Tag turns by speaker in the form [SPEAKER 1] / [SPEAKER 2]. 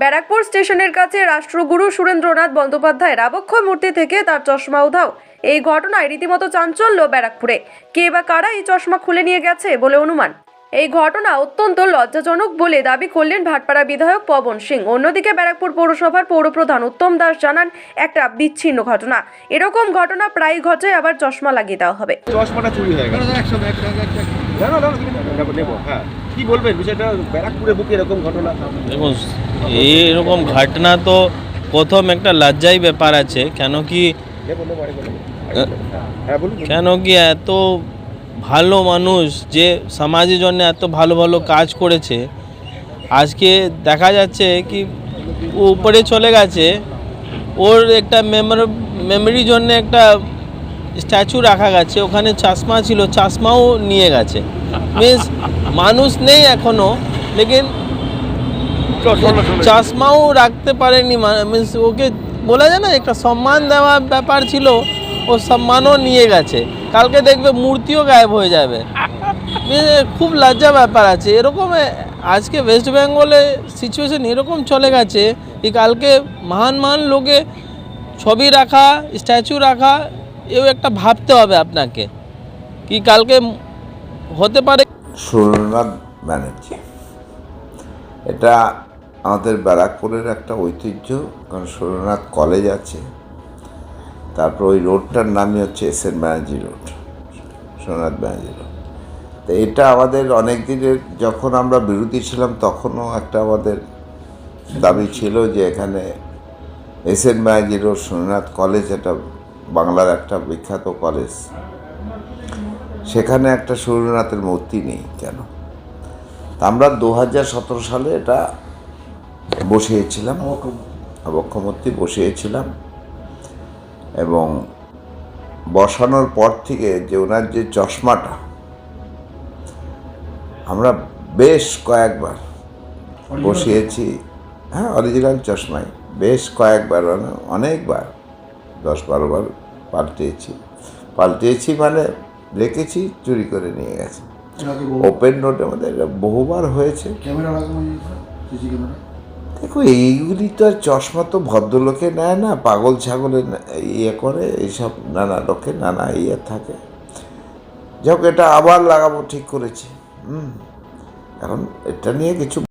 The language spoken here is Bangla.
[SPEAKER 1] ব্যারাকপুর স্টেশনের কাছে রাষ্ট্রগুরু সুরেন্দ্রনাথ বন্দ্যোপাধ্যায়ের আবক্ষয় মূর্তি থেকে তার চশমা উধাও। এই ঘটনায় রীতিমতো চাঞ্চল্য ব্যারাকপুরে। কে বা কারা এই চশমা খুলে নিয়ে গেছে বলে অনুমান? এই ঘটনা অত্যন্ত লজ্জাজনক বলে দাবি করলেন ভাটপাড়া বিধায়ক পবন সিং। অন্যদিকে ব্যারাকপুর পৌরসভার পৌরপ্রধান উত্তম দাস জানান একটা বিচ্ছিন্ন ঘটনা। এরকম ঘটনা প্রায় ঘটে আবার চশমা লাগিয়ে দেওয়া হবে।
[SPEAKER 2] চশমাটা চুরি হয়ে গেছে নেব, নেব, হ্যাঁ। কি বলবেন? বিষয়টা ব্যারাকপুরে বুকে এরকম ঘটনা?
[SPEAKER 3] দেখুন এরকম ঘটনা তো প্রথম একটা লজ্জাই ব্যাপার আছে। কেন কি।
[SPEAKER 2] হ্যাঁ।
[SPEAKER 3] কেন কি এত ভালো মানুষ যে সমাজের জন্য এত ভালো ভালো কাজ করেছে। আজকে দেখা যাচ্ছে কি ও উপরে চলে গেছে। ওর একটা মেমোর জন্য একটা স্ট্যাচু রাখা গেছে ওখানে চশমা ছিল চশমাও নিয়ে গেছে। মিন্স মানুষ নেই এখনও লেকিন চশমাও রাখতে পারেনি মিন্স ওকে বলা যায় না একটা সম্মান দেওয়া ব্যাপার ছিল ও সম্মানও নিয়ে গেছে। কালকে দেখবে মূর্তিও গায়েব হয়ে যাবে। খুব লজ্জা ব্যাপার আছে। এরকম আজকে ওয়েস্ট বেঙ্গলে সিচুয়েশন এরকম চলে গেছে কি কালকে মহান মহান লোকে ছবি রাখা স্ট্যাচু রাখা এও একটা ভাবতে হবে আপনাকে। কি কালকে হতে পারে?
[SPEAKER 4] সুরেন্দ্রনাথ ব্যানার্জি। এটা আমাদের ব্যারাকপুরের একটা ঐতিহ্য, কারণ সুরেন্দ্রনাথ কলেজ আছে। তারপর ওই রোডটার নামই হচ্ছে S N Banerjee road Surendranath Banerjee road তো এটা আমাদের অনেক দিনের যখন আমরা বিরোধী ছিলাম, তখনও একটা আমাদের দাবি ছিল যে এখানে S N Banerjee road Surendranath college এটা বাংলার একটা বিখ্যাত কলেজ। সেখানে একটা সূর্যনাথের মূর্তি নেই কেন? তা আমরা দু হাজার সতেরো সালে এটা বসিয়েছিলাম অবক্ষমূর্তি বসিয়েছিলাম এবং বসানোর পর থেকে যে ওনার যে চশমাটা আমরা বেশ কয়েকবার বসিয়েছি। হ্যাঁ অরিজিনাল চশমাই। বেশ কয়েকবার মানে অনেকবার দশ বারোবার পাল্টিয়েছি পাল্টিয়েছি মানে রেখেছি চুরি করে নিয়ে গেছে। ওপেন মধ্যে এটা বহুবার হয়েছে। দেখো এইগুলি তো আর চশমা তো ভদ্রলোকে নেয় না পাগল ছাগলে ইয়ে করে এইসব নানা লোকে নানা ইয়ে থাকে। যাক এটা আবার লাগাবো ঠিক করেছি। হুম। এখন এটা নিয়ে কিছু